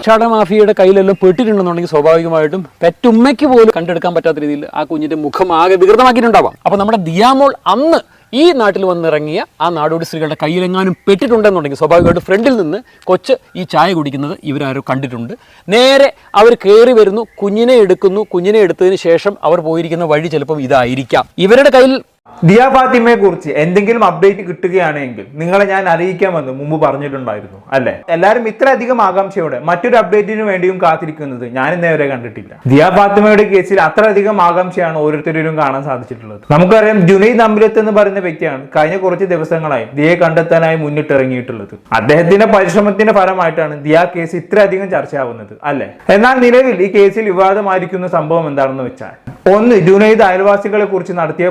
ഭിക്ഷാടന മാഫിയയുടെ കയ്യിലെല്ലാം പെട്ടിട്ടുണ്ടെന്നുണ്ടെങ്കിൽ സ്വാഭാവികമായിട്ടും പെറ്റുമ്മയ്ക്ക് പോലും കണ്ടെടുക്കാൻ പറ്റാത്ത രീതിയിൽ ആ കുഞ്ഞിന്റെ മുഖം ആകെ വികൃതമാക്കിയിട്ടുണ്ടാവാം. അപ്പൊ നമ്മുടെ ദിയാമോൾ അന്ന് ഈ നാട്ടിൽ വന്നിറങ്ങിയ ആ നാടോടി സ്ത്രീകളുടെ കയ്യിലെങ്ങാനും പെട്ടിട്ടുണ്ടെന്നുണ്ടെങ്കിൽ സ്വാഭാവികമായിട്ട് ഫ്രണ്ടിൽ നിന്ന് കൊച്ച് ഈ ചായ കുടിക്കുന്നത് ഇവരാരും കണ്ടിട്ടുണ്ട്. നേരെ അവർ കയറി വരുന്നു കുഞ്ഞിനെ എടുക്കുന്നു കുഞ്ഞിനെ എടുത്തതിന് ശേഷം അവർ പോയിരിക്കുന്ന വഴി ചിലപ്പം ഇതായിരിക്കാം. ഇവരുടെ കയ്യിൽ ദിയ ഫാത്തിമയെ കുറിച്ച് എന്തെങ്കിലും അപ്ഡേറ്റ് കിട്ടുകയാണെങ്കിൽ നിങ്ങളെ ഞാൻ അറിയിക്കാമെന്ന് മുമ്പ് പറഞ്ഞിട്ടുണ്ടായിരുന്നു അല്ലെ? എല്ലാവരും ഇത്രയധികം ആകാംക്ഷയോടെ മറ്റൊരു അപ്ഡേറ്റിന് വേണ്ടിയും കാത്തിരിക്കുന്നത് ഞാൻ ഇന്നേവരെ കണ്ടിട്ടില്ല. ദിയ ഫാത്തിമയുടെ കേസിൽ അത്രയധികം ആകാംക്ഷയാണ് ഓരോരുത്തരും കാണാൻ സാധിച്ചിട്ടുള്ളത്. നമുക്കറിയാം ജുനൈദ് അമ്പലത്ത് എന്ന് പറയുന്ന വ്യക്തിയാണ് കഴിഞ്ഞ കുറച്ച് ദിവസങ്ങളായി ദിയെ കണ്ടെത്താനായി മുന്നിട്ടിറങ്ങിയിട്ടുള്ളത്. അദ്ദേഹത്തിന്റെ പരിശ്രമത്തിന്റെ ഫലമായിട്ടാണ് ദിയ കേസ് ഇത്രയധികം ചർച്ചയാവുന്നത് അല്ലെ? എന്നാൽ നിലവിൽ ഈ കേസിൽ വിവാദമായിരിക്കുന്ന സംഭവം എന്താണെന്ന് വെച്ചാൽ ഒന്ന് ജുനൈദ് അയൽവാസികളെ കുറിച്ച് നടത്തിയ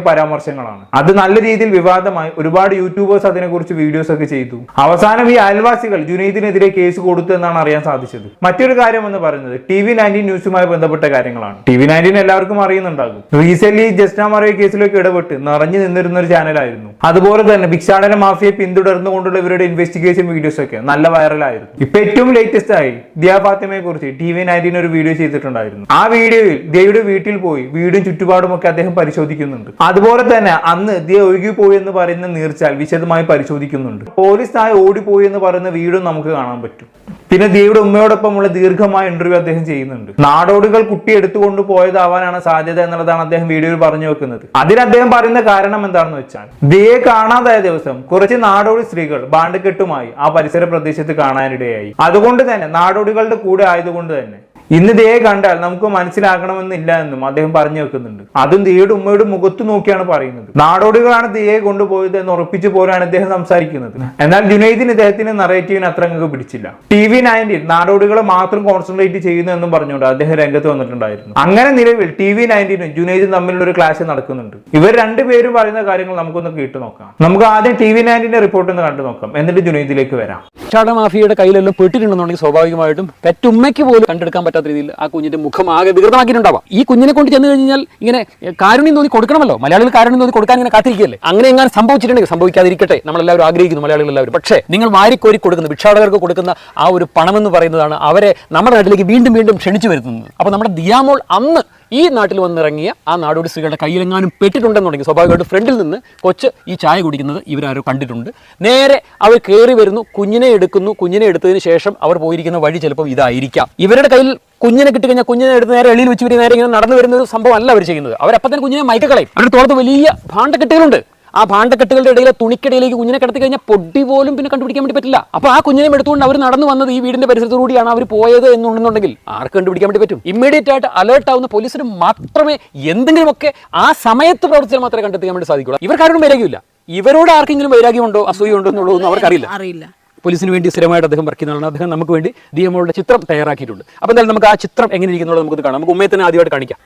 പരാമർശങ്ങളാണ് അത് നല്ല രീതിയിൽ വിവാദമായി. ഒരുപാട് യൂട്യൂബേഴ്സ് അതിനെക്കുറിച്ച് വീഡിയോസ് ഒക്കെ ചെയ്തു. അവസാനം ഈ അയൽവാസികൾ ജുനൈദിനെതിരെ കേസ് കൊടുത്തു എന്നാണ് അറിയാൻ സാധിച്ചത്. മറ്റൊരു കാര്യം എന്ന് പറയുന്നത് ടി വി നയന്റീൻ ന്യൂസുമായി ബന്ധപ്പെട്ട കാര്യങ്ങളാണ്. ടി വി നയന്റീൻ എല്ലാവർക്കും അറിയുന്നുണ്ടാകും. റീസെന്റ് ജസ്ന മറിയ കേസിലേക്ക് ഇടപെട്ട് നിറഞ്ഞു നിന്നിരുന്ന ഒരു ചാനലായിരുന്നു. അതുപോലെ തന്നെ ഭിക്ഷാടന മാഫിയെ പിന്തുടർന്നുകൊണ്ടുള്ള ഇവരുടെ ഇൻവെസ്റ്റിഗേഷൻ വീഡിയോസ് ഒക്കെ നല്ല വൈറലായിരുന്നു ഇപ്പൊ ഏറ്റവും ലേറ്റസ്റ്റ് ആയി ദിയ ഫാത്തിമയെ കുറിച്ച് ടി വി നയന്റീൻ ഒരു വീഡിയോ ചെയ്തിട്ടുണ്ടായിരുന്നു. ആ വീഡിയോയിൽ ദിയയുടെ വീട്ടിൽ പോയി വീടും ചുറ്റുപാടും ഒക്കെ അദ്ദേഹം പരിശോധിക്കുന്നുണ്ട്. അതുപോലെ തന്നെ അന്ന് ദിയ പോയി എന്ന് പറയുന്ന നീർച്ചാൽ വിശദമായി പരിശോധിക്കുന്നുണ്ട്. പോലീസ് തായ ഓടിപ്പോയി എന്ന് പറയുന്ന വീടും നമുക്ക് കാണാൻ പറ്റും. പിന്നെ ദിയയുടെ ഉമ്മയോടൊപ്പമുള്ള ദീർഘമായ ഇന്റർവ്യൂ അദ്ദേഹം ചെയ്യുന്നുണ്ട്. നാടോടുകൾ കുട്ടി എടുത്തുകൊണ്ട് പോയതാവാനാണ് സാധ്യത എന്നുള്ളതാണ് അദ്ദേഹം വീഡിയോയിൽ പറഞ്ഞു വെക്കുന്നത്. അതിന് അദ്ദേഹം പറയുന്ന കാരണം എന്താണെന്ന് വെച്ചാൽ ദിയെ കാണാതായ ദിവസം കുറച്ച് നാടോടി സ്ത്രീകൾ ബാണ്ടുകെട്ടുമായി ആ പരിസര പ്രദേശത്ത് കാണാനിടയായി. അതുകൊണ്ട് തന്നെ നാടോടികളുടെ കൂടെ ആയതുകൊണ്ട് തന്നെ ഇന്ന് ദിയെ കണ്ടാൽ നമുക്ക് മനസ്സിലാക്കണമെന്നില്ല എന്നും അദ്ദേഹം പറഞ്ഞു വെക്കുന്നുണ്ട്. അതും ദിയയുടെ ഉമ്മയുടെ മുഖത്ത് നോക്കിയാണ് പറയുന്നത്. നാടോടികളാണ് ദിയെ കൊണ്ടുപോയത് എന്ന് ഉറപ്പിച്ചു പോലാണ് അദ്ദേഹം സംസാരിക്കുന്നത്. എന്നാൽ ജുനൈദിന് ഇദ്ദേഹത്തിന് നറേറ്റീവിന് അത്ര അങ്ങ് പിടിച്ചില്ല. ടി വി നയന്റീൻ നാടോടികളെ മാത്രം കോൺസെൻട്രേറ്റ് ചെയ്യുന്നു എന്നും പറഞ്ഞുകൊണ്ട് അദ്ദേഹം രംഗത്ത് വന്നിട്ടുണ്ടായിരുന്നു. അങ്ങനെ നിലവിൽ ടി വി നയന്റീനും ജുനൈദും തമ്മിലുള്ള ഒരു ക്ലാസ് നടക്കുന്നുണ്ട്. ഇവർ രണ്ടുപേരും പറയുന്ന കാര്യങ്ങൾ നമുക്കൊന്ന് കേട്ടു നോക്കാം. നമുക്ക് ആദ്യം ടി വി നയന്റീന്റെ റിപ്പോർട്ട് ഒന്ന് കണ്ടു നോക്കാം. എന്നിട്ട് ജുനൈദിലേക്ക് വരാം. ഭിക്ഷാടന മാഫിയയുടെ കയ്യിലെല്ലാം പെട്ടിട്ടുണ്ടെന്നുണ്ടെങ്കിൽ സ്വാഭാവികമായിട്ടും പെറ്റുമ്മയ്ക്ക് പോലും കണ്ടെടുക്കാൻ പറ്റാത്ത രീതിയിൽ ആ കുഞ്ഞിന്റെ മുഖം ആകെ വികൃതമാക്കിയിട്ടുണ്ടാവാം. ഈ കുഞ്ഞിനെ കൊണ്ട് ചെന്ന് കഴിഞ്ഞാൽ ഇങ്ങനെ കാരുണ്യം തോന്നി കൊടുക്കണമല്ലോ. മലയാളികൾ കാരുണ്യം തോന്നി കൊടുക്കാൻ ഇങ്ങനെ കാത്തിരിക്കുകയല്ലേ? അങ്ങനെ എങ്ങനെ സംഭവിച്ചിട്ടുണ്ടെങ്കിൽ സംഭവിക്കാതിരിക്കട്ടെ. നമ്മളെല്ലാവരും ആഗ്രഹിക്കുന്നു മലയാളികൾ എല്ലാവരും പക്ഷേ നിങ്ങൾ വാരിക്കോരി കൊടുക്കുന്ന ഭിക്ഷാടകർക്ക് കൊടുക്കുന്ന ആ ഒരു പണമെന്ന് പറയുന്നതാണ് അവരെ നമ്മുടെ നാട്ടിലേക്ക് വീണ്ടും വീണ്ടും ക്ഷണിച്ചു വരുത്തുന്നത്. അപ്പോൾ നമ്മുടെ ദിയാമോൾ അന്ന് ഈ നാട്ടിൽ വന്നിറങ്ങിയ ആ നാടോടി സ്ത്രീകളുടെ കയ്യിലെങ്ങാനും പെട്ടിട്ടുണ്ടെന്നുണ്ടെങ്കിൽ സ്വാഭാവികമായിട്ട് ഫ്രണ്ടിൽ നിന്ന് കൊച്ച് ഈ ചായ കുടിക്കുന്നത് ഇവരാരോ കണ്ടിട്ടുണ്ട്. നേരെ അവർ കയറി വരുന്നു കുഞ്ഞിനെ എടുക്കുന്നു കുഞ്ഞിനെ എടുത്തതിന് ശേഷം അവർ പോയിരിക്കുന്ന വഴി ചിലപ്പോൾ ഇതായിരിക്കാം. ഇവരുടെ കയ്യിൽ കുഞ്ഞിനെ കിട്ടിക്കഴിഞ്ഞാൽ കുഞ്ഞിനെ എടുത്ത് നേരെ എളിയിൽ വെച്ച് നേരെ ഇങ്ങനെ നടന്നു വരുന്ന ഒരു സംഭവം അല്ല അവർ ചെയ്യുന്നത്. അവരപ്പം തന്നെ കുഞ്ഞിനെ മയക്കക്കളയും. അവരുടെ തോളത്ത് വലിയ ഭാണ്ഡക്കെട്ടുകളുണ്ട്. ആ ഭാണ്ഡക്കെട്ടുകളുടെ ഇടയിലെ തുണിക്കിടയിലേക്ക് കുഞ്ഞിനെ കിടത്തി കഴിഞ്ഞാൽ പൊടി പോലും പിന്നെ കണ്ടുപിടിക്കാൻ വേണ്ടി പറ്റില്ല. അപ്പൊ ആ കുഞ്ഞിനെ എടുത്തുകൊണ്ട് അവർ നടന്നു വന്നത് ഈ വീടിന്റെ പരിസരത്തുകൂടിയാണ് അവർ പോയത് എന്നുണ്ടെന്നുണ്ടെങ്കിൽ ആർക്ക് കണ്ടുപിടിക്കാൻ വേണ്ടി പറ്റും? ഇമ്മീഡിയറ്റ് ആയിട്ട് അലേർട്ട് ആവുന്ന പോലീസിന് മാത്രമേ എന്തെങ്കിലുമൊക്കെ ആ സമയത്ത് പ്രവർത്തിച്ചാൽ മാത്രമേ കണ്ടെത്താൻ വേണ്ടി സാധിക്കുള്ളൂ. ഇവർക്കാരും വൈരാഗ്യമില്ല. ഇവരോട് ആർക്കെങ്കിലും വൈരാഗ്യമുണ്ടോ അസൂയുണ്ടോ എന്നുള്ളതൊന്നും അവർക്കറിയില്ല. അറിയില്ല. പോലീസിന് വേണ്ടി സ്ഥിരമായിട്ട് അദ്ദേഹം വർക്ക് ചെയ്യുന്നതാണ്. അദ്ദേഹം നമുക്ക് വേണ്ടി ദിയമോളുടെ ചിത്രം തയ്യാറാക്കിയിട്ടുണ്ട്. അപ്പോൾ എന്തായാലും നമുക്ക് ആ ചിത്രം എങ്ങനെ ഇരിക്കുന്നുള്ളത് നമുക്ക് കാണാം. നമുക്ക് ഉമ്മയെ തന്നെ ആദ്യമായിട്ട് കാണിക്കാം.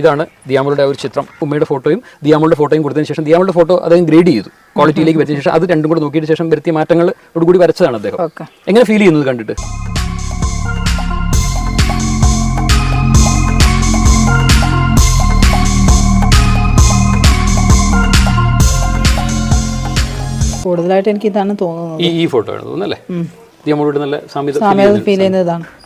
ഇതാണ് ദിയാമളുടെ ഒരു ചിത്രം. ഉമ്മയുടെ ഫോട്ടോയും ദിയാമളുടെ ഫോട്ടോയും കൊടുത്തതിന് ശേഷം ദിയാമളുടെ ഫോട്ടോ അദ്ദേഹം ഗ്രേഡ് ചെയ്തു. ക്വാളിറ്റിയിലേക്ക് വെച്ച ശേഷം അത് രണ്ടും കൂടെ നോക്കിയതിന് ശേഷം വരുത്തിയ മാറ്റങ്ങളോട് കൂടി വരച്ചതാണ് അദ്ദേഹം. എങ്ങനെ ഫീൽ ചെയ്യുന്നത് കണ്ടിട്ട്? കൂടുതലായിട്ട് എനിക്ക് ഇതാണ് തോന്നുന്നത്. ഈ ഈ ഫോട്ടോ ആണ് തോന്നുന്നല്ലേ നല്ല സാമ്യത. ഫീൽ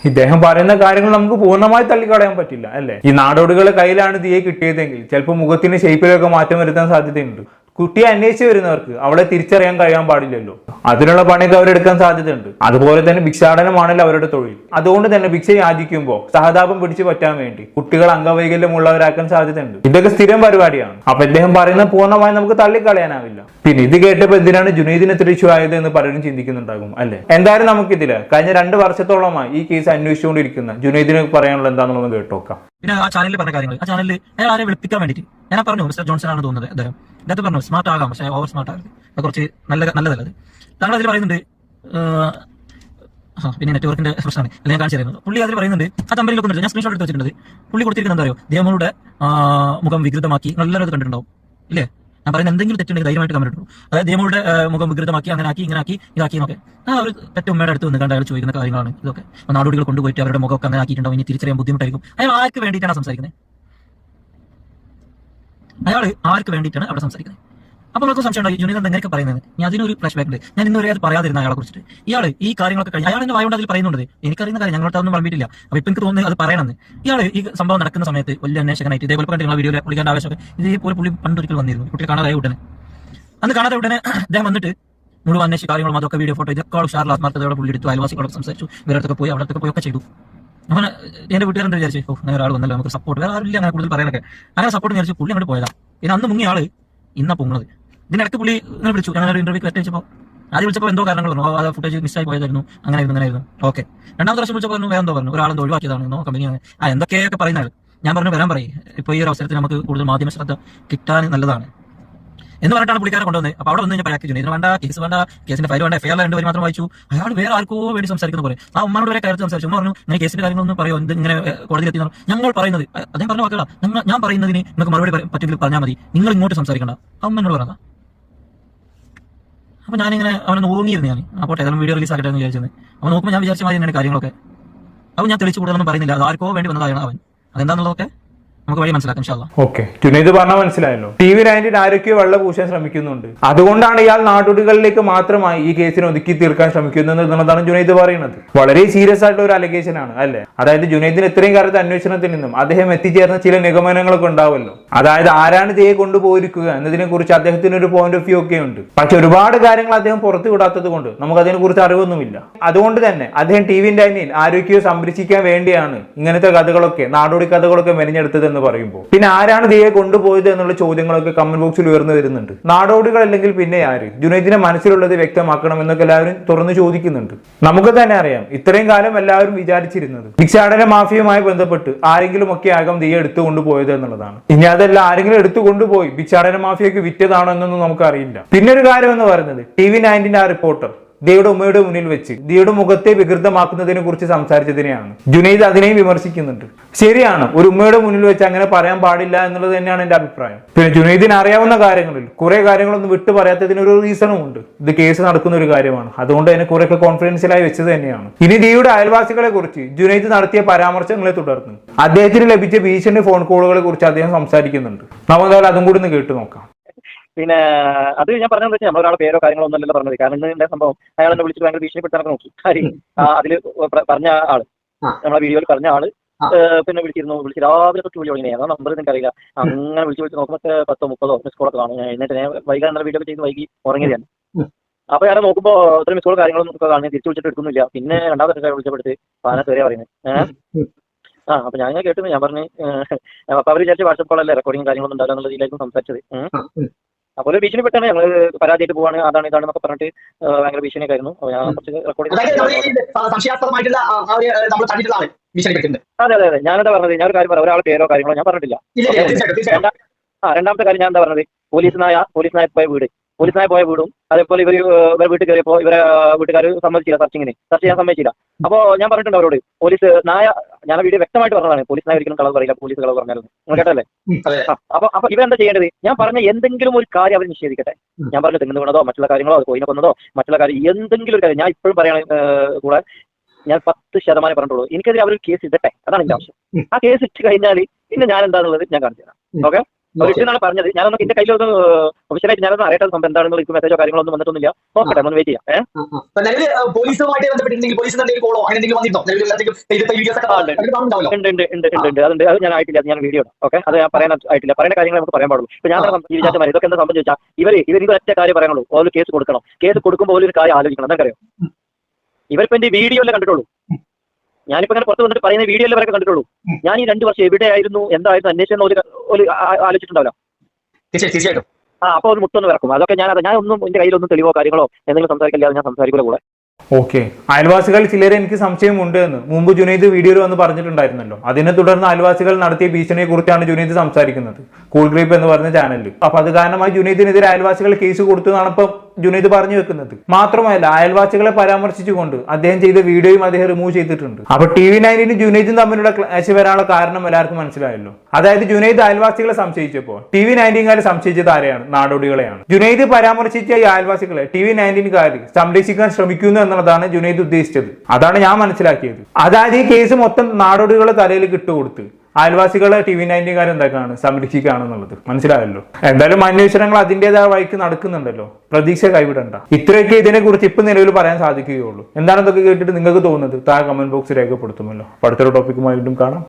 ഇദ്ദേഹം പറയുന്ന കാര്യങ്ങൾ നമുക്ക് പൂർണമായി തള്ളിക്കളയാൻ പറ്റില്ല അല്ലേ? ഈ നാടോടികളെ കയ്യിലാണ് ദിയെ കിട്ടിയതെങ്കിൽ ചിലപ്പോൾ മുഖത്തിന്റെ ഷേപ്പിലൊക്കെ മാറ്റം വരുത്താൻ സാധ്യതയുണ്ട്. കുട്ടിയെ അന്വേഷിച്ച് വരുന്നവർക്ക് അവളെ തിരിച്ചറിയാൻ കഴിയാൻ പാടില്ലല്ലോ. അതിനുള്ള പണിയൊക്കെ അവരെടുക്കാൻ സാധ്യതയുണ്ട്. അതുപോലെ തന്നെ ഭിക്ഷാടനമാണല്ലോ അവരുടെ തൊഴിൽ. അതുകൊണ്ട് തന്നെ ഭിക്ഷ യാചിക്കുമ്പോൾ സഹതാപം പിടിച്ചു പറ്റാൻ വേണ്ടി കുട്ടികൾ അംഗവൈകല്യമുള്ളവരാക്കാൻ സാധ്യതയുണ്ട്. ഇതൊക്കെ സ്ഥിരം പരിപാടിയാണ്. അപ്പൊ ഇദ്ദേഹം പറയുന്ന പൂർണമായി നമുക്ക് തള്ളിക്കളയാനാവില്ല. പിന്നെ ഇത് കേട്ടപ്പോൾ എന്തിനാണ് ജുനീദിനെ തിരിച്ചു ആയത് എന്ന് പലരും ചിന്തിക്കുന്നുണ്ടാകും അല്ലെ? എന്തായാലും നമുക്കിതിൽ കഴിഞ്ഞ രണ്ട് വർഷത്തോളമായി ഈ കേസ് അന്വേഷിച്ചുകൊണ്ടിരിക്കുന്ന ജുനീദിനെ പറയാനുള്ള എന്താണെന്നുള്ളത് കേട്ടോക്കാം. പിന്നെ ആ ചാനലിൽ പറഞ്ഞ കാര്യങ്ങൾ ആ ചാനലിൽ അയാൾ ആരെ വിളിപ്പിക്കാൻ വേണ്ടിയിട്ട്? ഞാൻ പറഞ്ഞു മിസ്റ്റർ ജോൺസൺ ആണ് തോന്നുന്നത്. അദ്ദേഹം അദ്ദേഹത്തെ പറഞ്ഞു സ്മാർട്ട് ആകാം പക്ഷേ ഓവർ സ്മാർട്ട് ആകരുത്. അത് കുറച്ച് നല്ല നല്ലതല്ലത്. താങ്കൾ അതിൽ പറയുന്നുണ്ട് പിന്നെ നെറ്റ്വർക്കിന്റെ പ്രശ്നമാണ്. അല്ലെങ്കിൽ ഞാൻ കാണിച്ചു തരുന്നത് പുള്ളി അതിൽ പറയുന്നുണ്ട് ആ നോക്കുന്നുണ്ട് ഞാൻ സ്ക്രീൻഷോട്ട് എടുത്ത് വെച്ചിട്ടുണ്ട്. പുള്ളി കൊടുത്തിരിക്കുന്നത് എന്താ പറയുക ദേവങ്ങളുടെ മുഖം വികൃതമാക്കി നല്ലൊരു കണ്ടിട്ടുണ്ടാവും. ഇല്ലേ? ഞാൻ പറയുന്നത് എന്തെങ്കിലും തെറ്റുണ്ടെങ്കിൽ ധൈര്യമായിട്ട് കമന്റ് അതായത് നിയമങ്ങളുടെ മുഖം വികൃതമാക്കി അങ്ങനെ ആക്കി ഇങ്ങനെ ആക്കി ഇതാക്കി എന്നൊക്കെ. ആ ഒരു പെറ്റ ഉമ്മയുടെ അടുത്ത് നിന്ന് കണ്ട് ചോദിക്കുന്ന കാര്യങ്ങളാണ് ഇതൊക്കെ. നാടുകൾ കൊണ്ടുപോയിട്ട് അവരുടെ മുഖമൊക്കെ അങ്ങനെ ആക്കിയിട്ടുണ്ടാവും. ഇനി തിരിച്ചറിയാൻ ബുദ്ധിമുട്ടായിരിക്കും. അയാൾ ആർക്ക് വേണ്ടിയിട്ടാണ് സംസാരിക്കുന്നത്? അയാൾ ആർക്ക് വേണ്ടിയിട്ടാണ് അവിടെ സംസാരിക്കുന്നത്? അപ്പൊ നമുക്ക് സംശയം ഉണ്ടായി. ജുനീദ് എങ്ങനെയൊക്കെ പറയുന്നത്? ഞാൻ അതിനൊരു ഫ്ലാഷ് ബാക്ക് ഉണ്ട്. ഞാൻ ഇന്നുവരെ അത് പറയാതിരുന്ന അയാളെ കുറിച്ചിട്ട്. ഇയാൾ ഈ കാര്യങ്ങളൊക്കെ കഴിഞ്ഞ് അയാൾ എന്നെ വായോണ്ട് അതിൽ പറയുന്നുണ്ട്. എനിക്കറിയുന്ന കാര്യം ഞങ്ങളുടെ ഒന്നും പറഞ്ഞിട്ടില്ല. അപ്പൊ ഇപ്പൊ എനിക്ക് തോന്നുന്നത് അത് പറയണമെന്ന്. ഇയാൾ ഈ സംഭവം നടക്കുന്ന സമയത്ത് വലിയ അന്വേഷകനായിട്ട് ഇതേപോലെ കണ്ടിട്ടുള്ള വീഡിയോയിൽ പുള്ളിക്കാരുടെ ആവശ്യമൊക്കെ ഇതേപോലെ പുള്ളി പണ്ടൊരിക്കൽ വന്നിരുന്നു. കുട്ടിയെ കാണാതായ ഉടനെ. അന്ന് കാണാതെ ഉടനെ അദ്ദേഹം വന്നിട്ട് മുഴുവൻ അന്വേഷിച്ച കാര്യങ്ങളും അതൊക്കെ വീഡിയോ ഫോട്ടോ ഇതൊക്കെ ഉഷാർ ആത്മാർത്ഥതയോടെ പുള്ളി എടുത്തു. അയൽവാസികളോട് സംസാരിച്ചു. ഇവരടുത്തൊക്കെ പോയി അവിടത്തൊക്കെ പോയി ഒക്കെ ചെയ്തു. അവൻ എന്റെ വീട്ടുകാരൻ വിചാരിച്ചു? ഓ അങ്ങനെ ഒരാൾ വന്നല്ലോ നമുക്ക് സപ്പോർട്ട് വേറെ ആരും ഇല്ല അങ്ങനെ കൂടുതൽ പറയാനൊക്കെ അങ്ങനെ സപ്പോർട്ട് വിചാരിച്ചു പുള്ളി അങ്ങോട്ട് പോയതാണ് പിന്നെ അന്ന് മുങ്ങിയ ആൾ ഇന്നാ പൊങ്ങുന്നത്. ഇതിനിടയ്ക്ക് പുള്ളി ഇങ്ങനെ വിളിച്ചു. ഞങ്ങൾ ഒരു ഇന്റർവ്യൂ കറക്റ്റ് വെച്ചപ്പോൾ ആദ്യം വിളിച്ചപ്പോൾ എന്തോ കാരണങ്ങൾ പറഞ്ഞു ആ ഫുട്ടേജ് മിസ്സായി പോയതായിരുന്നു. അങ്ങനെ ഇരുന്നു അങ്ങനെ ആയിരുന്നു. ഓക്കെ രണ്ടാമത്തെ പ്രാവശ്യം വിളിച്ചപ്പോൾ വേറെ എന്തോ പറഞ്ഞു. ഒരാളെന്തോ ഒഴിവാക്കിയതാണ്. കമ്പനി ആ എന്തൊക്കെയൊക്കെ പറയുന്ന ആൾ ഞാൻ പറഞ്ഞു വരാൻ പറയും. ഇപ്പോൾ ഈ ഒരു അവസരത്തിൽ നമുക്ക് കൂടുതൽ മാധ്യമ ശ്രദ്ധ കിട്ടാൻ നല്ലതാണ്. എന്ന് പറഞ്ഞിട്ടാണ് പുള്ളിക്കാരെ കൊണ്ടുവന്നത്. അപ്പൊ അവിടെ വന്ന് ഞാൻ പറയാക്കി ഇതിന് വേണ്ട കേസ് വേണ്ട കേസിന്റെ ഫയൽ വേണ്ട എഫ്ഐആർ രണ്ടുപേരും പേര് മാത്രം വായിച്ചു. അയാൾ വേറെ ആർക്കോ വേണ്ടി സംസാരിക്കുന്ന പോലെ. ആ ഉമ്മാനോട് വരെ കാര്യത്തിൽ സംസാരിച്ചു. ഉമ്മ പറഞ്ഞു ഇങ്ങനെ കേസിന്റെ കാര്യങ്ങളൊന്നും പറയോ? എന്ത് ഇങ്ങനെ കോടതിയിൽ എത്തി ഞങ്ങൾ പറയുന്നത് അദ്ദേഹം പറഞ്ഞ വാക്കുക ഞാൻ പറയുന്നതിന് നിങ്ങൾക്ക് മറുപടി പറ്റുമെങ്കിൽ പറഞ്ഞാൽ മതി. നിങ്ങൾ ഇങ്ങോട്ട് സംസാരിക്കണ്ട. ആ ഉമ്മ എന്നോട് പറഞ്ഞ അപ്പൊ ഞാനിങ്ങനെ അവനെ ഓങ്ങിയിരുന്നു ഞാൻ. അപ്പോൾ ഏതായാലും വീഡിയോ റിലീസ് ആക്കട്ടെ എന്ന് വിചാരിച്ചത് അവൻ നോക്കുമ്പോൾ ഞാൻ വിചാരിച്ച മാതിരി തന്നെയാണ് കാര്യങ്ങളൊക്കെ. അവൻ ഞാൻ തെളിച്ച് കൂടുതലൊന്നും പറയുന്നില്ല. അത് ആർക്കോ വേണ്ടി വന്നതാണ് അവൻ. അതെന്താന്നുള്ളതൊക്കെ നമുക്ക് വഴി മനസ്സിലാക്കാം ഓക്കെ. ജുനൈദ് പറഞ്ഞാൽ മനസ്സിലായല്ലോ. ടി വി നയന്റീൻ ആരൊക്കെയോ വെള്ള പൂശാൻ ശ്രമിക്കുന്നുണ്ട്. അതുകൊണ്ടാണ് ഇയാൾ നാട്ടുകളിലേക്ക് മാത്രമായി ഈ കേസിനെ ഒതുക്കി തീർക്കാൻ ശ്രമിക്കുന്നത് എന്നുള്ളതാണ് ജുനൈദ് പറയുന്നത്. വളരെ സീരിയസ് ആയിട്ടുള്ള ഒരു അലഗേഷൻ ആണ് അല്ലെ? അതായത് ജുനൈദിന് ഇത്രയും കാലത്തെ അന്വേഷണത്തിൽ നിന്നും അദ്ദേഹം എത്തിച്ചേർന്ന ചില നിഗമനങ്ങളൊക്കെ ഉണ്ടാവുമല്ലോ. അതായത് ആരാണ് ജയെ കൊണ്ടുപോയിരിക്കുക എന്നതിനെ കുറിച്ച് അദ്ദേഹത്തിന് ഒരു പോയിന്റ് ഓഫ് വ്യൂ ഒക്കെ ഉണ്ട്. പക്ഷെ ഒരുപാട് കാര്യങ്ങൾ അദ്ദേഹം പുറത്തു വിടാത്തത് കൊണ്ട് നമുക്ക് അതിനെ കുറിച്ച് അറിവൊന്നുമില്ല. അതുകൊണ്ട് തന്നെ അദ്ദേഹം ടി വി നയന്റീൻ ആരോഗ്യം സംരക്ഷിക്കാൻ വേണ്ടിയാണ് ഇങ്ങനത്തെ കഥകളൊക്കെ നാടോടി കഥകളൊക്കെ മെനഞ്ഞെടുത്തത് എന്ന് പറയുമ്പോൾ. പിന്നെ ആരാണ് ദിയെ കൊണ്ടുപോയത് എന്നുള്ള ചോദ്യങ്ങളൊക്കെ കമന്റ് ബോക്സിൽ ഉയർന്നു വരുന്നുണ്ട്. നാടോടികൾ അല്ലെങ്കിൽ പിന്നെ ആര്? ജുനൈദിന്റെ മനസ്സിലുള്ളത് വ്യക്തമാക്കണം എന്നൊക്കെ എല്ലാവരും തുറന്നു ചോദിക്കുന്നുണ്ട്. നമുക്ക് തന്നെ അറിയാം ഇത്രയും കാലം എല്ലാവരും വിചാരിച്ചിരുന്നത് ഭിക്ഷാടന മാഫിയുമായി ബന്ധപ്പെട്ട് ആരെങ്കിലും ഒക്കെ ആകാം ദിയെ എടുത്തു കൊണ്ടുപോയത് എന്നുള്ളതാണ്. ഇനി അതല്ല ആരെങ്കിലും എടുത്തു കൊണ്ടുപോയി. ഭിക്ഷാടന മാഫിയക്ക് വിറ്റതാണോ എന്നൊന്നും നമുക്കറിയില്ല. പിന്നെ ഒരു കാര്യം എന്ന് പറയുന്നത് ടി വി നയന്റീൻ ആ റിപ്പോർട്ടർ. ദിയുടെ ഉമ്മയുടെ മുന്നിൽ വെച്ച് ദിയുടെ മുഖത്തെ വികൃതമാക്കുന്നതിനെ കുറിച്ച് സംസാരിച്ചതിനെയാണ്. ജുനൈദ് അതിനെയും വിമർശിക്കുന്നുണ്ട്. ശരിയാണ് ഒരു ഉമ്മയുടെ മുന്നിൽ വെച്ച് അങ്ങനെ പറയാൻ പാടില്ല എന്നുള്ളത് തന്നെയാണ് എന്റെ അഭിപ്രായം. പിന്നെ ജുനൈദിന് അറിയാവുന്ന കാര്യങ്ങളിൽ കുറെ കാര്യങ്ങളൊന്നും വിട്ടു പറയാത്തതിന് ഒരു റീസണും ഉണ്ട്. ഇത് കേസ് നടക്കുന്ന ഒരു കാര്യമാണ്. അതുകൊണ്ട് തന്നെ കുറെയൊക്കെ കോൺഫിഡൻഷ്യലായി വെച്ചത് തന്നെയാണ്. ഇനി ദിയുടെ അയൽവാസികളെ കുറിച്ച് ജുനൈദ് നടത്തിയ പരാമർശങ്ങളെ തുടർന്ന് അദ്ദേഹത്തിന് ലഭിച്ച ഭീഷണി ഫോൺ കോളുകളെ കുറിച്ച് അദ്ദേഹം സംസാരിക്കുന്നുണ്ട്. നമ്മൾ അതും കൂടി ഒന്ന് കേട്ടു നോക്കാം. പിന്നെ അത് ഞാൻ പറഞ്ഞത് വെച്ചാൽ നമ്മളൊരാളെ പേരോ കാര്യങ്ങളോ ഒന്നല്ലല്ലോ പറഞ്ഞത്. കാരണം ഇന്ന് ഉണ്ടായ സംഭവം? അയാൾ എന്നെ വിളിച്ചിട്ട് ഭയങ്കര ഭീഷണിപ്പെടുത്താനൊക്കെ നോക്കി. കാര്യം അതിൽ പറഞ്ഞ ആൾ. നമ്മളെ വീഡിയോയിൽ പറഞ്ഞ ആൾ. പിന്നെ വിളിച്ചിരുന്നു. വിളിച്ച് രാവിലെ തൊട്ട് വിളി തുടങ്ങി. ഏതാ നമ്പർ എനിക്ക് അറിയില്ല അങ്ങനെ വിളിച്ച് വിളിച്ച് നോക്കുമ്പോൾ പത്തോ മുപ്പതോ മിസ് കോളൊക്കെ കാണും. ഞാൻ എന്നിട്ട് ഞാൻ വൈകാൻ നല്ല വീഡിയോ ചെയ്ത് വൈകി ഉറങ്ങിയതാണ്. അപ്പൊ ഞാൻ നോക്കുമ്പോ ഇത്ര മിസ് കോൾ കാര്യങ്ങളൊന്നും ഒക്കെ കാണുന്നത് തിരിച്ചു വിളിച്ചിട്ട് എടുക്കുന്നില്ല. പിന്നെ രണ്ടാമത്തെ വിളിച്ചപ്പെടുത്ത് പാനത്ത് വരെ പറയുന്നത് ആ അപ്പൊ ഞാൻ കേട്ടു ഞാൻ പറഞ്ഞു അപ്പൊ അവർ വിചാരിച്ച വാട്സപ്പ് കോളല്ലേ റെക്കോർഡിംഗ് കാര്യങ്ങളൊന്നും ഉണ്ടാവില്ല എന്നുള്ള രീതിയിലായിരുന്നു സംസാരിച്ചത്. അപ്പോൾ ഒരു ഭീഷണിപ്പെട്ടാണ് ഞങ്ങൾ പരാതിയായിട്ട് പോവാണ്. അതാണ് ഇതാണ് എന്നൊക്കെ പറഞ്ഞിട്ട് ഭയങ്കര ഭീഷണിയൊക്കെ ആയിരുന്നു. ഞാൻ കുറച്ച് റെക്കോർഡ് അതെ അതെ അതെ. ഞാനെന്താ പറഞ്ഞത്? ഞാൻ ഒരു കാര്യം പറയാം. ഒരാളെ പേരോ കാര്യങ്ങളോ ഞാൻ പറഞ്ഞിട്ടില്ല. ആ രണ്ടാമത്തെ കാര്യം ഞാൻ എന്താ പറഞ്ഞത്? പോലീസ് നായ പോലീസ് നായ പോയ വീട്. പോലീസ് നായ പോയ വീടും അതേപോലെ ഇവർ ഇവരെ വീട്ടിൽ കയറിയപ്പോൾ ഇവരെ വീട്ടുകാർ സമ്മതിച്ചില്ല സർച്ചിങ്ങിന് സർച്ച് ചെയ്യാൻ സമ്മതിച്ചില്ല. അപ്പോൾ ഞാൻ പറഞ്ഞിട്ടുണ്ട് അവരോട് പോലീസ് നായ ഞാൻ വീഡിയോ വ്യക്തമായിട്ട് പറഞ്ഞതാണ്. പോലീസ് നായ ഒരിക്കലും കളവ് പറയില്ല പോലീസ് കളവ് പറഞ്ഞായിരുന്നു കേട്ടല്ലേ അപ്പൊ അപ്പൊ ഇവരെന്താ ചെയ്യേണ്ടത്? ഞാൻ പറഞ്ഞ എന്തെങ്കിലും ഒരു കാര്യം അവർ നിഷേധിക്കട്ടെ. ഞാൻ പറഞ്ഞ തെങ്ങ് വീണതോ മറ്റുള്ള കാര്യങ്ങളോ അത് കോയിനെ കൊന്നതോ മറ്റുള്ള കാര്യം എന്തെങ്കിലും ഒരു കാര്യം ഞാൻ ഇപ്പോഴും പറയണ കൂടെ ഞാൻ പത്ത് ശതമാനം പറഞ്ഞിട്ടുള്ളൂ. എനിക്കെതിരെ അവർ കേസ് ഇടട്ടെ. അതാണ് എന്റെ ആവശ്യം. ആ കേസ് ഇട്ട് കഴിഞ്ഞാൽ പിന്നെ ഞാൻ എന്താണെന്നുള്ളത് ഞാൻ കാണിച്ചു തരാം ഓക്കെ? ഇട്ടെന്നാണ് പറഞ്ഞത്. ഞാനൊന്ന് എന്റെ കയ്യിലൊന്ന് ഒഫീഷ്യലായിട്ട് ഞാനൊന്ന് അറിയട്ടെ സംഭവം എന്താണെന്നുള്ള എനിക്ക് മെസ്സേജോ കാര്യങ്ങളൊന്നും വന്നിട്ടൊന്നുമില്ല. നോക്കട്ടെ ഒന്ന് വെയിറ്റ് ചെയ്യാം. നിലവിൽ പോലീസുമായിട്ട് ബന്ധപ്പെട്ടിട്ടുണ്ടെങ്കിൽ പോലീസിന് എന്തെങ്കിലും കോളോ അങ്ങനെ നിലവിൽ ഉണ്ട്. ഉണ്ട്. ഉണ്ട് ഉണ്ട് ഉണ്ട് ഉണ്ട് അതുണ്ട് അത് ഞാൻ ആയിട്ടില്ല അത് ഞാൻ വീഡിയോ ഓക്കെ അത് ഞാൻ പറയാൻ ആയിട്ടില്ല. പറയുന്ന കാര്യങ്ങൾ നമുക്ക് പറയാൻ പാടുള്ളൂ. ഇപ്പൊ ഞാൻ വിചാരിച്ച മതി ഇതൊക്കെ എന്താ സംഭവം ചോദിച്ചാൽ ഇവർ ഇവർ ഇത് ഒറ്റ കാര്യം പറയാനുള്ളൂ ഓരോ കേസ് കൊടുക്കണം. കേസ് കൊടുക്കുമ്പോൾ ഒരു കാര്യം ആലോചിക്കണം. എന്താ ഇവരിപ്പോ എന്റെ വീഡിയോയിലെ കണ്ടിട്ടുള്ളൂ? ഞാനിപ്പോ ഇങ്ങനെ പുറത്ത് വന്നിട്ട് പറയുന്ന വീഡിയോയിൽ വരെ കണ്ടിട്ടുള്ളൂ. ഞാൻ ഈ രണ്ട് വർഷം എവിടെയായിരുന്നു എന്തായിരുന്നു അന്വേഷണം ഒരു ഒരു ആലോചിച്ചിട്ടുണ്ടാവില്ല. തീർച്ചയായിട്ടും. ആ അപ്പോൾ ഒരു മുട്ടൊന്ന് വിറക്കും. അതൊക്കെ ഞാൻ ഞാൻ ഒന്നും എന്റെ കയ്യിലൊന്നും തെളിവോ കാര്യങ്ങളോ എന്തെങ്കിലും സംസാരിക്കില്ലാതെ ഞാൻ സംസാരിക്കില്ല കൂടെ. ഓക്കെ. അയൽവാസികൾ ചിലരെ എനിക്ക് സംശയമുണ്ട് എന്ന്. മുമ്പ് ജുനൈദ് വീഡിയോയിൽ വന്ന് പറഞ്ഞിട്ടുണ്ടായിരുന്നല്ലോ. അതിനെ തുടർന്ന് അയൽവാസികൾ നടത്തിയ ഭീഷണിയെ കുറിച്ചാണ് ജുനൈദ് സംസാരിക്കുന്നത്. കൂൾ ഗ്രീപ്പ് എന്ന് പറഞ്ഞ ചാനലിൽ അപ്പൊ അത് കാരണമായി ജുനൈദിനെതിരെ അയൽവാസികൾ കേസ് കൊടുത്തു എന്നാണ് ഇപ്പൊ ജുനൈദ് പറഞ്ഞു വെക്കുന്നത്. മാത്രമല്ല അയൽവാസികളെ പരാമർശിച്ചുകൊണ്ട് അദ്ദേഹം ചെയ്ത വീഡിയോയും അദ്ദേഹം റിമൂവ് ചെയ്തിട്ടുണ്ട്. അപ്പൊ ടി വി നയനും ജുനൈദും തമ്മിലുള്ള ക്ലാഷ് വരാനുള്ള കാരണം എല്ലാവർക്കും മനസ്സിലായല്ലോ. അതായത് ജുനൈദ് അയൽവാസികളെ സംശയിച്ചപ്പോൾ ടി വി നയന്റീൻകാരെ സംശയിച്ചത് ആരെയാണ്? നാടോടികളെയാണ്. ജുനൈദ് പരാമർശിച്ച ഈ അയൽവാസികളെ ടി വി നയന്റീൻകാർ സംരക്ഷിക്കാൻ ശ്രമിക്കുന്നു എന്നുള്ളതാണ് ജുനൈദ് ഉദ്ദേശിച്ചത്. അതാണ് ഞാൻ മനസ്സിലാക്കിയത്. അതായത് ഈ കേസ് മൊത്തം നാടോടികളെ തലയിൽ കിട്ടുകൊടുത്ത് അയൽവാസികളെ ടി വി നയന്റിക്കാർ എന്താക്കാണ് സംരക്ഷിക്കുകയാണെന്നുള്ളത്. മനസ്സിലായല്ലോ? എന്തായാലും അന്വേഷണങ്ങൾ അതിന്റെതായ വഴിക്ക് നടക്കുന്നുണ്ടല്ലോ. പ്രതീക്ഷ കൈവിടണ്ട. ഇത്രയൊക്കെ ഇതിനെക്കുറിച്ച് ഇപ്പം നിലവിൽ പറയാൻ സാധിക്കുകയുള്ളൂ. എന്താണ് കേട്ടിട്ട് നിങ്ങൾക്ക് തോന്നുന്നത്? താഴെ കമന്റ് ബോക്സ് രേഖപ്പെടുത്തുമല്ലോ. അടുത്തൊരു ടോപ്പിക്കുമായി വീണ്ടും കാണാം.